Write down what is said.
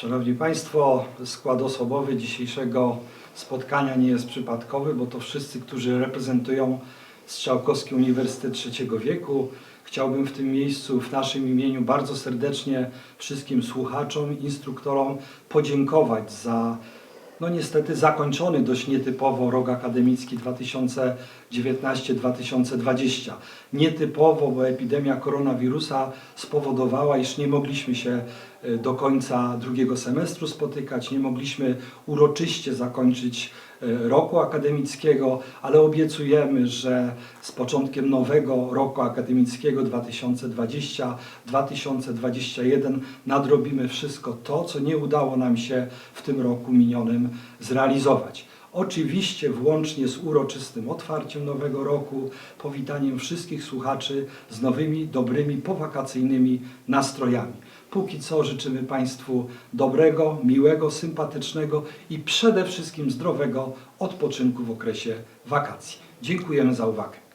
Szanowni Państwo, skład osobowy dzisiejszego spotkania nie jest przypadkowy, bo to wszyscy, którzy reprezentują Strzałkowski Uniwersytet Trzeciego Wieku. Chciałbym w tym miejscu, w naszym imieniu bardzo serdecznie wszystkim słuchaczom, instruktorom podziękować za no niestety zakończony dość nietypowo rok akademicki 2019-2020. Nietypowo, bo epidemia koronawirusa spowodowała, iż nie mogliśmy się e, do końca drugiego semestru spotykać, nie mogliśmy uroczyście zakończyć roku akademickiego, ale obiecujemy, że z początkiem nowego roku akademickiego 2020-2021 nadrobimy wszystko to, co nie udało nam się w tym roku minionym zrealizować. Oczywiście włącznie z uroczystym otwarciem nowego roku, powitaniem wszystkich słuchaczy z nowymi, dobrymi, powakacyjnymi nastrojami. Póki co życzymy Państwu dobrego, miłego, sympatycznego i przede wszystkim zdrowego odpoczynku w okresie wakacji. Dziękujemy za uwagę.